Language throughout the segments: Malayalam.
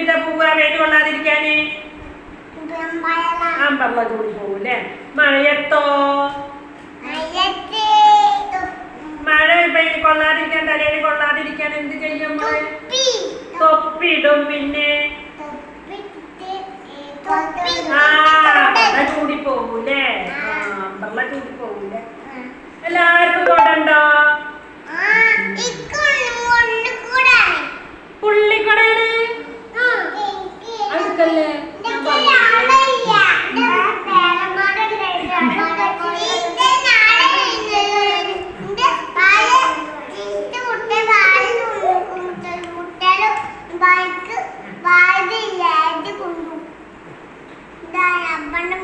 വെയിൽ കൊള്ളാതിരിക്കാന്? അമ്പർല ചൂടി പോകൂല്ലേ? മഴയത്തോ? മഴ കൊള്ളാതിരിക്കാൻ തലയിൽ കൊള്ളാതിരിക്കാൻ എന്ത് ചെയ്യും? തൊപ്പിടും പിന്നെ? ആ ചൂടി പോകൂലേ ആ അമ്പർല ചൂടി പോകൂലേ എല്ലാവർക്കും കൊണ്ടുണ്ടോ ബൈക്ക് വാഴ കൊണ്ടു ഇതാണ് അപ്പണ്ണം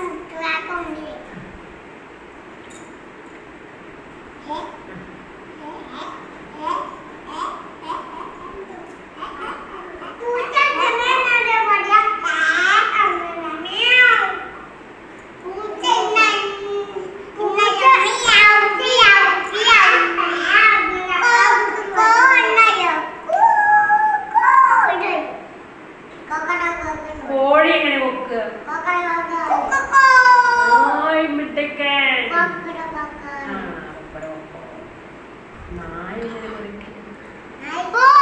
കോഴി എങ്ങനെ കൊക്ക് മിടുക്കൻ. നായ എങ്ങനെ കൊറിക്കും